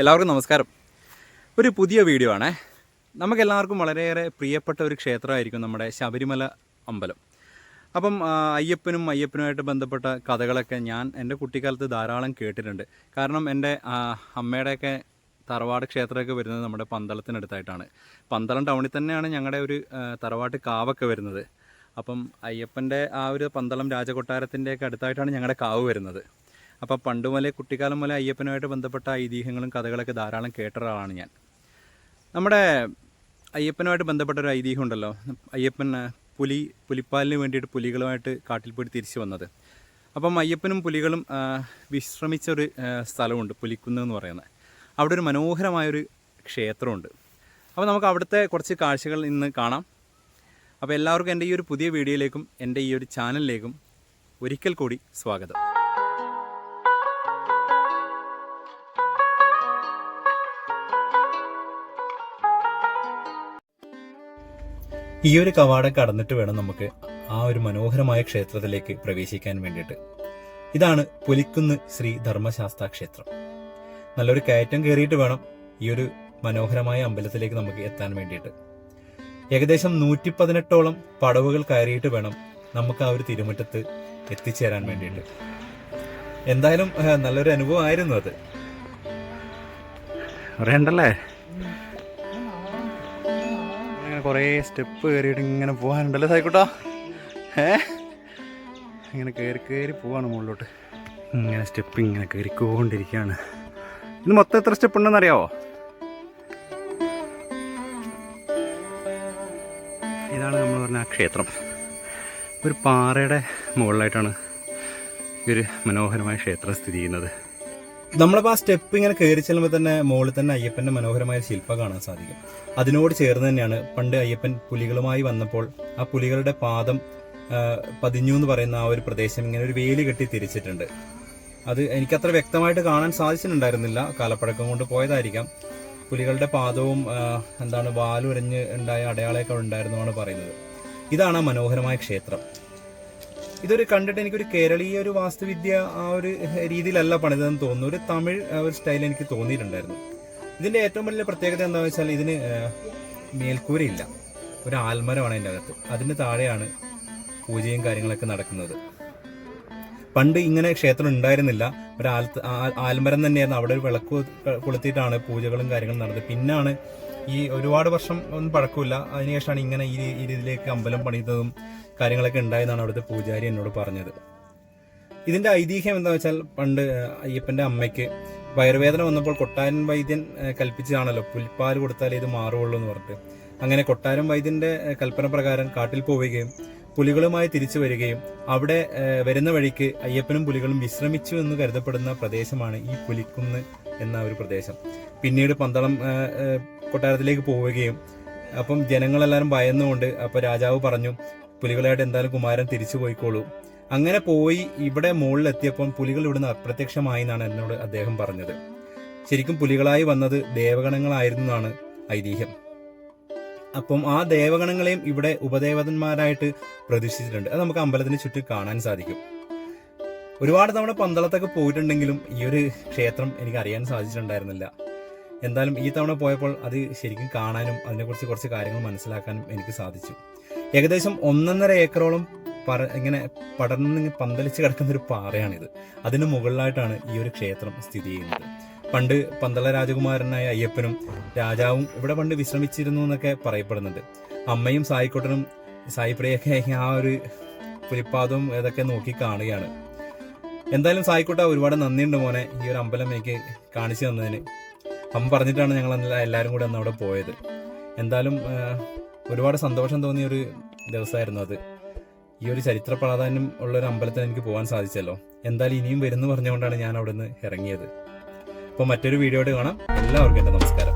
എല്ലാവർക്കും നമസ്കാരം. ഒരു പുതിയ വീഡിയോ ആണേ. നമുക്കെല്ലാവർക്കും വളരെയേറെ പ്രിയപ്പെട്ട ഒരു ക്ഷേത്രമായിരിക്കും നമ്മുടെ ശബരിമല അമ്പലം. അപ്പം അയ്യപ്പനും അയ്യപ്പനുമായിട്ട് ബന്ധപ്പെട്ട കഥകളൊക്കെ ഞാൻ എന്റെ കുട്ടിക്കാലത്ത് ധാരാളം കേട്ടിട്ടുണ്ട്. കാരണം എന്റെ അമ്മയുടെയൊക്കെ തറവാട് ക്ഷേത്രമൊക്കെ വരുന്നത് നമ്മുടെ പന്തളത്തിനടുത്തായിട്ടാണ്. പന്തളം ടൗണിൽ തന്നെയാണ് ഞങ്ങളുടെ ഒരു തറവാട്ട് കാവൊക്കെ വരുന്നത്. അപ്പം അയ്യപ്പന്റെ ആ ഒരു പന്തളം രാജകൊട്ടാരത്തിന്റെയൊക്കെ അടുത്തായിട്ടാണ് ഞങ്ങളുടെ കാവ് വരുന്നത്. അപ്പോൾ പണ്ട് മുതലേ കുട്ടിക്കാലം മുതലേ അയ്യപ്പനുമായിട്ട് ബന്ധപ്പെട്ട ഐതിഹ്യങ്ങളും കഥകളൊക്കെ ധാരാളം കേട്ട ഒരാളാണ് ഞാൻ. നമ്മുടെ അയ്യപ്പനുമായിട്ട് ബന്ധപ്പെട്ട ഒരു ഐതിഹ്യം ഉണ്ടല്ലോ. അയ്യപ്പൻ പുലി പുലിപ്പാലിന് വേണ്ടിയിട്ട് പുലികളുമായിട്ട് കാട്ടിൽ പോയി തിരിച്ചു വന്നത്. അപ്പം അയ്യപ്പനും പുലികളും വിശ്രമിച്ച ഒരു സ്ഥലമുണ്ട് പുലിക്കുന്ന് എന്ന് പറയുന്നത്. അവിടെ ഒരു മനോഹരമായൊരു ക്ഷേത്രമുണ്ട്. അപ്പോൾ നമുക്ക് അവിടുത്തെ കുറച്ച് കാഴ്ചകൾ ഇന്ന് കാണാം. അപ്പോൾ എല്ലാവർക്കും എന്റെ ഈ ഒരു പുതിയ വീഡിയോയിലേക്കും എന്റെ ഈ ഒരു ചാനലിലേക്കും ഒരിക്കൽ കൂടി സ്വാഗതം. ഈ ഒരു കവാടം കടന്നിട്ട് വേണം നമുക്ക് ആ ഒരു മനോഹരമായ ക്ഷേത്രത്തിലേക്ക് പ്രവേശിക്കാൻ വേണ്ടിയിട്ട്. ഇതാണ് പുലിക്കുന്ന് ശ്രീ ധർമ്മശാസ്ത്ര ക്ഷേത്രം. നല്ലൊരു കയറ്റം കയറിയിട്ട് വേണം ഈ ഒരു മനോഹരമായ അമ്പലത്തിലേക്ക് നമുക്ക് എത്താൻ വേണ്ടിയിട്ട്. ഏകദേശം നൂറ്റി പതിനെട്ടോളം പടവുകൾ കയറിയിട്ട് വേണം നമുക്ക് ആ ഒരു തിരുമുറ്റത്ത് എത്തിച്ചേരാൻ വേണ്ടിയിട്ട്. എന്തായാലും നല്ലൊരു അനുഭവമായിരുന്നു അത്. അറിയണ്ടല്ലേ? അങ്ങനെ കുറേ സ്റ്റെപ്പ് കയറിയിട്ട് ഇങ്ങനെ പോകാനുണ്ടല്ലോ സായിക്കോട്ടോ? ഏ? ഇങ്ങനെ കയറി കയറി പോവാണ് മുകളിലോട്ട്. ഇങ്ങനെ സ്റ്റെപ്പ് ഇങ്ങനെ കയറിക്കൊണ്ടിരിക്കുകയാണ്. ഇത് മൊത്തം എത്ര സ്റ്റെപ്പ് ഉണ്ടെന്ന് അറിയാവോ? ഇതാണ് നമ്മൾ പറഞ്ഞ ക്ഷേത്രം. ഒരു പാറയുടെ മുകളിലായിട്ടാണ് ഒരു മനോഹരമായ ക്ഷേത്രം സ്ഥിതി ചെയ്യുന്നത്. നമ്മളിപ്പോൾ ആ സ്റ്റെപ്പ് ഇങ്ങനെ കയറി ചെല്ലുമ്പോൾ തന്നെ മുകളിൽ തന്നെ അയ്യപ്പന്റെ മനോഹരമായ ശില്പം കാണാൻ സാധിക്കും. അതിനോട് ചേർന്ന് തന്നെയാണ് പണ്ട് അയ്യപ്പൻ പുലികളുമായി വന്നപ്പോൾ ആ പുലികളുടെ പാദം പതിഞ്ഞു എന്ന് പറയുന്ന ആ ഒരു പ്രദേശം ഇങ്ങനെ ഒരു വേലി കെട്ടി തിരിച്ചിട്ടുണ്ട്. അത് എനിക്കത്ര വ്യക്തമായിട്ട് കാണാൻ സാധിച്ചിട്ടുണ്ടായിരുന്നില്ല. കാലപ്പഴക്കം കൊണ്ട് പോയതായിരിക്കാം. പുലികളുടെ പാദവും എന്താണ് വാലുരഞ്ഞ് ഉണ്ടായ അടയാളമൊക്കെ ഉണ്ടായിരുന്നുമാണ് പറയുന്നത്. ഇതാണ് മനോഹരമായ ക്ഷേത്രം. ഇതൊരു കണ്ടിട്ട് എനിക്കൊരു കേരളീയ ഒരു വാസ്തുവിദ്യ ആ ഒരു രീതിയിലല്ല പണിതെന്ന് തോന്നുന്നു. ഒരു തമിഴ് ഒരു സ്റ്റൈൽ എനിക്ക് തോന്നിയിട്ടുണ്ടായിരുന്നു. ഇതിന്റെ ഏറ്റവും വലിയ പ്രത്യേകത എന്താണെന്ന് വെച്ചാൽ ഇതിന് മേൽക്കൂരയില്ല. ഒരു ആൽമരമാണ് അതിന്റെ അകത്ത്. അതിന് താഴെയാണ് പൂജയും കാര്യങ്ങളൊക്കെ നടക്കുന്നത്. പണ്ട് ഇങ്ങനെ ക്ഷേത്രം ഉണ്ടായിരുന്നില്ല. ഒരു ആൽ ആൽമരം തന്നെയായിരുന്നു. അവിടെ ഒരു വിളക്ക് കൊളുത്തിയിട്ടാണ് പൂജകളും കാര്യങ്ങളും നടന്നത്. പിന്നാണ് ഈ ഒരുപാട് വർഷം ഒന്നും പഴക്കമില്ല. അതിനുശേഷമാണ് ഇങ്ങനെ ഈ രീതിയിലേക്ക് അമ്പലം പണിതതും കാര്യങ്ങളൊക്കെ ഉണ്ടായെന്നാണ് അവിടുത്തെ പൂജാരി എന്നോട് പറഞ്ഞത്. ഇതിന്റെ ഐതിഹ്യം എന്താ വെച്ചാൽ പണ്ട് അയ്യപ്പന്റെ അമ്മയ്ക്ക് വയറുവേദന വന്നപ്പോൾ കൊട്ടാരൻ വൈദ്യൻ കൽപ്പിച്ചതാണല്ലോ. പുൽപ്പാൽ കൊടുത്താലേ ഇത് മാറുള്ളൂ എന്ന് പറഞ്ഞിട്ട്. അങ്ങനെ കൊട്ടാരൻ വൈദ്യന്റെ കൽപ്പന പ്രകാരം കാട്ടിൽ പോവുകയും പുലികളുമായി തിരിച്ചു വരികയും അവിടെ വരുന്ന വഴിക്ക് അയ്യപ്പനും പുലികളും വിശ്രമിച്ചു എന്ന് കരുതപ്പെടുന്ന പ്രദേശമാണ് ഈ പുലിക്കുന്ന് എന്ന ഒരു പ്രദേശം. പിന്നീട് പന്തളം കൊട്ടാരത്തിലേക്ക് പോവുകയും അപ്പം ജനങ്ങളെല്ലാവരും ഭയന്നുകൊണ്ട് അപ്പൊ രാജാവ് പറഞ്ഞു പുലികളായിട്ട് എന്തായാലും കുമാരൻ തിരിച്ചു പോയിക്കോളൂ. അങ്ങനെ പോയി ഇവിടെ മുകളിലെത്തിയപ്പോൾ പുലികൾ ഇവിടുന്ന് അപ്രത്യക്ഷമായി എന്നാണ് എന്നോട് അദ്ദേഹം പറഞ്ഞത്. ശരിക്കും പുലികളായി വന്നത് ദേവഗണങ്ങളായിരുന്നു എന്നാണ് ഐതിഹ്യം. അപ്പം ആ ദേവഗണങ്ങളെയും ഇവിടെ ഉപദേവതന്മാരായിട്ട് പ്രതിഷ്ഠിച്ചിട്ടുണ്ട്. അത് നമുക്ക് അമ്പലത്തിന് ചുറ്റും കാണാൻ സാധിക്കും. ഒരുപാട് തവണ പന്തളത്തൊക്കെ പോയിട്ടുണ്ടെങ്കിലും ഈ ഒരു ക്ഷേത്രം എനിക്ക് അറിയാൻ സാധിച്ചിട്ടുണ്ടായിരുന്നില്ല. എന്തായാലും ഈ തവണ പോയപ്പോൾ അത് ശരിക്കും കാണാനും അതിനെക്കുറിച്ച് കുറച്ച് കാര്യങ്ങൾ മനസ്സിലാക്കാനും എനിക്ക് സാധിച്ചു. ഏകദേശം ഒന്നൊന്നര ഏക്കറോളം പറ ഇങ്ങനെ പടർന്ന് പന്തലിച്ച് കിടക്കുന്ന ഒരു പാറയാണിത്. അതിന് മുകളിലായിട്ടാണ് ഈ ഒരു ക്ഷേത്രം സ്ഥിതി ചെയ്യുന്നത്. പണ്ട് പന്തള രാജകുമാരനായ അയ്യപ്പനും രാജാവും ഇവിടെ പണ്ട് വിശ്രമിച്ചിരുന്നു എന്നൊക്കെ പറയപ്പെടുന്നുണ്ട്. അമ്മയും സായിക്കോട്ടനും സായിപ്രിയൊക്കെ ആ ഒരു പുലിപ്പാദവും ഇതൊക്കെ നോക്കി കാണുകയാണ്. എന്തായാലും സായിക്കോട്ട ഒരുപാട് നന്ദിയുണ്ട് മോനെ ഈ ഒരു അമ്പലം എനിക്ക് കാണിച്ചു തന്നതിന്. അമ്മ പറഞ്ഞിട്ടാണ് ഞങ്ങൾ എല്ലാവരും കൂടെ അന്ന് അവിടെ പോയത്. എന്തായാലും ഒരുപാട് സന്തോഷം തോന്നിയ ഒരു ദിവസമായിരുന്നു അത്. ഈ ഒരു ചരിത്ര പ്രാധാന്യം ഉള്ള ഒരു അമ്പലത്തിൽ എനിക്ക് പോകാൻ സാധിച്ചല്ലോ. എന്തായാലും ഇനിയും വരുന്നു പറഞ്ഞുകൊണ്ടാണ് ഞാൻ അവിടെ നിന്ന് ഇറങ്ങിയത്. അപ്പോൾ മറ്റൊരു വീഡിയോയോട് കാണാം. എല്ലാവർക്കും എന്റെ നമസ്കാരം.